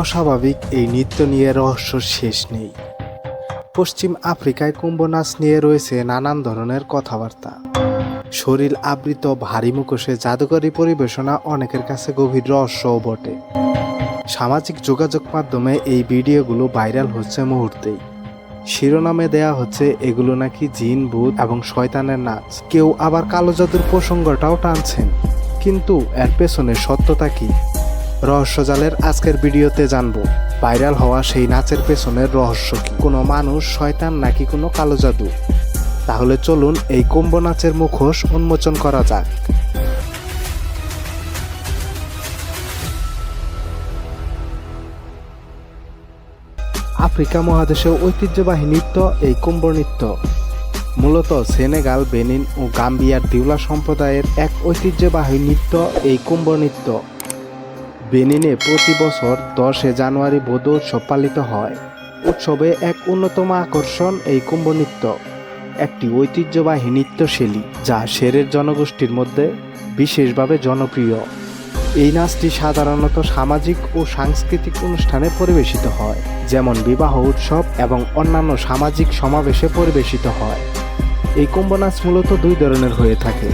অস্বাভাবিক এই নৃত্য নিয়ে রহস্য শেষ নেই। পশ্চিম আফ্রিকায় কুম্ভ নাচ নিয়ে রয়েছে নানান ধরনের কথাবার্তা। শরীর আবৃত ভারী মুখোশে জাদুকরী পরিবেশনা অনেকের কাছে গভীর রহস্যও বটে। সামাজিক যোগাযোগ মাধ্যমে এই ভিডিওগুলো ভাইরাল হচ্ছে মুহূর্তেই। শিরোনামে দেয়া হচ্ছে, এগুলো নাকি জিন, ভূত এবং শয়তানের নাচ। কেউ আবার কালো জাদুর প্রসঙ্গটাও টানছেন। কিন্তু এর পেছনে সত্যতা কি? রহস্যজালের আজকের ভিডিওতে জানব, ভাইরাল হওয়া সেই নাচের পেছনের রহস্য কি কোনো মানুষ, শয়তান নাকি কোনো কালো জাদু? তাহলে চলুন এই কুম্ভ নাচের মুখোশ উন্মোচন করা যাক। আফ্রিকা মহাদেশে ঐতিহ্যবাহী নৃত্য এই কুম্ভ নৃত্য। মূলত সেনেগাল, বেনিন ও গাম্বিয়ার দিউলা সম্প্রদায়ের এক ঐতিহ্যবাহী নৃত্য এই কুম্ভ নৃত্য। বেনিনে প্রতি বছর দশে জানুয়ারি বৌদ্ধ উৎসব পালিত হয়। উৎসবে এক অন্যতম আকর্ষণ এই কুম্ভ নৃত্য একটি ঐতিহ্যবাহী নৃত্যশৈলী যা শেরের জনগোষ্ঠীর মধ্যে বিশেষভাবে জনপ্রিয়। এই নাচটি সাধারণত সামাজিক ও সাংস্কৃতিক অনুষ্ঠানে পরিবেশিত হয়, যেমন বিবাহ উৎসব এবং অন্যান্য সামাজিক সমাবেশে পরিবেশিত হয়। এই কুম্ভ নাচ মূলত দুই ধরনের হয়ে থাকে।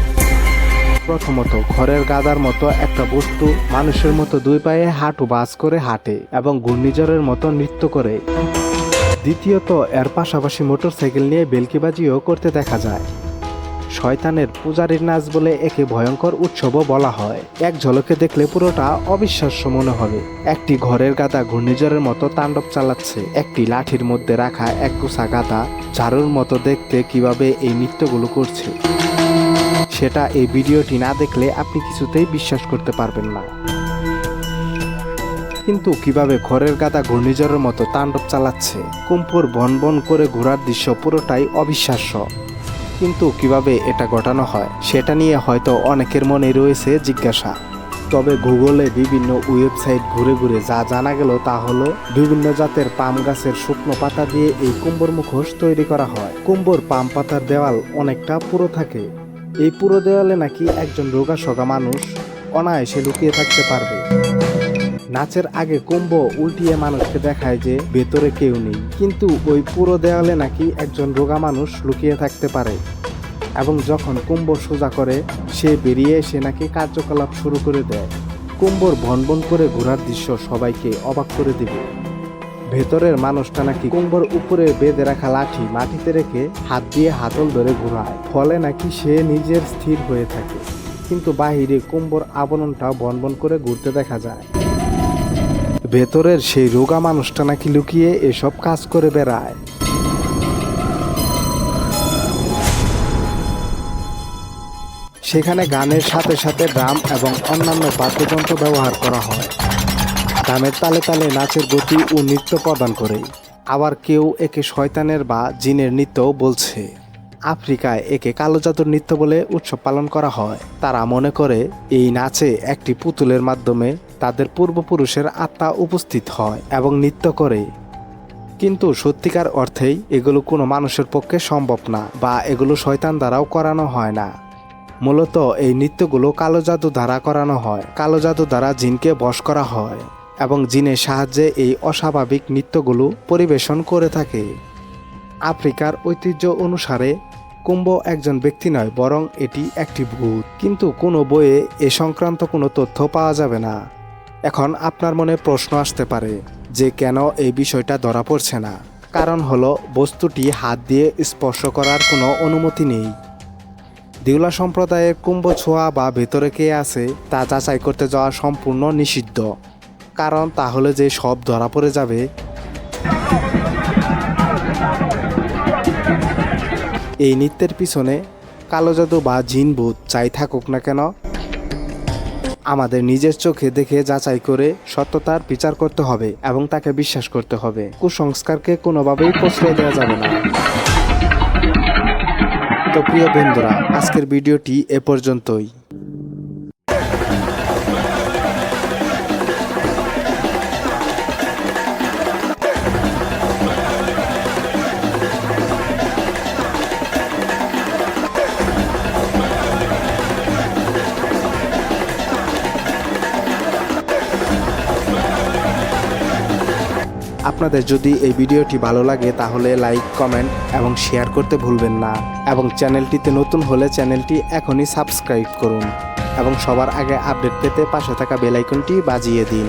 প্রথমত ঘরের গাদার মতো একটা বস্তু, মানুষের মতো দুই পায়ে হাঁটু বাস করে হাঁটে এবং ঘূর্ণিঝড়ের মতো নৃত্য করে। দ্বিতীয়ত, এর পাশাপাশি মোটরসাইকেল নিয়ে বেলকিবাজিও করতে দেখা যায়। শয়তানের পূজারীর নাচ বলে একে ভয়ঙ্কর উৎসবও বলা হয়। এক ঝলকে দেখলে পুরোটা অবিশ্বাস্য মনে হবে। একটি ঘরের গাদা ঘূর্ণিঝড়ের মতো তাণ্ডব চালাচ্ছে। একটি লাঠির মধ্যে রাখা এক গুছা গাদা ঝাড়ুর মতো দেখতে কীভাবে এই নৃত্যগুলো করছে। সেটা এই ভিডিওটি না দেখলে আপনি কিছুতেই বিশ্বাস করতে পারবেন না। কিন্তু কীভাবে ঘরের গাদা ঘূর্ণিঝড়ের মতো তাণ্ডব চালাচ্ছে? কুম্পুর বন বন করে ঘোরার দৃশ্য পুরোটাই অবিশ্বাস্য। কিন্তু কীভাবে এটা ঘটানো হয়, সেটা নিয়ে হয়তো অনেকের মনে রয়েছে জিজ্ঞাসা। তবে গুগলে বিভিন্ন ওয়েবসাইট ঘুরে ঘুরে যা জানা গেল তা হলো, বিভিন্ন জাতের পাম গাছের শুকনো পাতা দিয়ে এই কুম্বর মুখোশ তৈরি করা হয়। কুম্বর পাম পাতার দেওয়াল অনেকটা পুরো থাকে। এই পুরো দেওয়ালে নাকি একজন রোগা সগা মানুষ অনায়াসে লুকিয়ে থাকতে পারবে। নাচের আগে কুম্ভ উল্টিয়ে মানুষকে দেখায় যে ভেতরে কেউ নেই। কিন্তু ওই পুরো দেওয়ালে নাকি একজন রোগা মানুষ লুকিয়ে থাকতে পারে। এবং যখন কুম্ভ সোজা করে, সে বেরিয়ে এসে নাকি কার্যকলাপ শুরু করে দেয়। কুম্ভর ভনভন করে ঘোরার দৃশ্য সবাইকে অবাক করে দিবে। ভেতরের মানুষটা নাকি কুম্ভর উপরে বেঁধে রাখা লাঠি মাটিতে রেখে হাত দিয়ে হাতল ধরে ঘোরায়। ফলে নাকি সে নিজের স্থির হয়ে থাকে। কিন্তু বাহিরে কুম্ভর আবরণটা বনবন করে ঘুরতে দেখা যায়। ভেতরের সেই রোগা মানুষটা নাকি লুকিয়ে এসব কাজ করে বেড়ায়। সেখানে গানের সাথে সাথে ড্রাম এবং অন্যান্য বাদ্যযন্ত্র ব্যবহার করা হয়। ড্রামের তালে তালে নাচের গতি ও নৃত্য প্রদান করে। আবার কেউ একে শয়তানের বা জিনের নৃত্যও বলছে। আফ্রিকায় একে কালো জাদুর নৃত্য বলে উৎসব পালন করা হয়। তারা মনে করে এই নাচে একটি পুতুলের মাধ্যমে তাদের পূর্বপুরুষের আত্মা উপস্থিত হয় এবং নৃত্য করে। কিন্তু সত্যিকার অর্থেই এগুলো কোনো মানুষের পক্ষে সম্ভব না বা এগুলো শয়তান দ্বারাও করানো হয় না। মূলত এই নৃত্যগুলো কালো জাদু দ্বারা করানো হয়। কালো জাদু দ্বারা জিনকে বশ করা হয়। এবং জিনের সাহায্যে এই অস্বাভাবিক নৃত্যগুলো পরিবেশন করে থাকে। আফ্রিকার ঐতিহ্য অনুসারে, কুম্ভ একজন ব্যক্তি নয়, বরং এটি একটি ভূত। কিন্তু কোনো বইয়ে এ সংক্রান্ত কোনো তথ্য পাওয়া যাবে না। এখন আপনার মনে প্রশ্ন আসতে পারে যে কেন এই বিষয়টা ধরা পড়ছে না। কারণ হলো, বস্তুটি হাত দিয়ে স্পর্শ করার কোনো অনুমতি নেই। দিউলা সম্প্রদায়ের কুম্ভ ছোঁয়া বা ভেতরে কে আছে তা যাচাই করতে যাওয়া সম্পূর্ণ নিষিদ্ধ। কারণ তাহলে যে সব ধরা পড়ে যাবে। এই নৃত্যের পিছনে কালো জাদু বা জিন ভূত চাই থাকুক না কেন, আমাদের নিজের চোখে দেখে যাচাই করে সত্যতার বিচার করতে হবে এবং তাকে বিশ্বাস করতে হবে। কুসংস্কারকে কোনোভাবেই প্রশ্রয় দেওয়া যাবে না। তো প্রিয় বন্ধুরা, আজকের ভিডিওটি এ পর্যন্তই। আপনাদের যদি এই ভিডিওটি ভালো লাগে তাহলে লাইক, কমেন্ট এবং শেয়ার করতে ভুলবেন না। এবং চ্যানেলটিতে নতুন হলে চ্যানেলটি এখনই সাবস্ক্রাইব করুন। এবং সবার আগে আপডেট পেতে পাশে থাকা বেলাইকনটি বাজিয়ে দিন।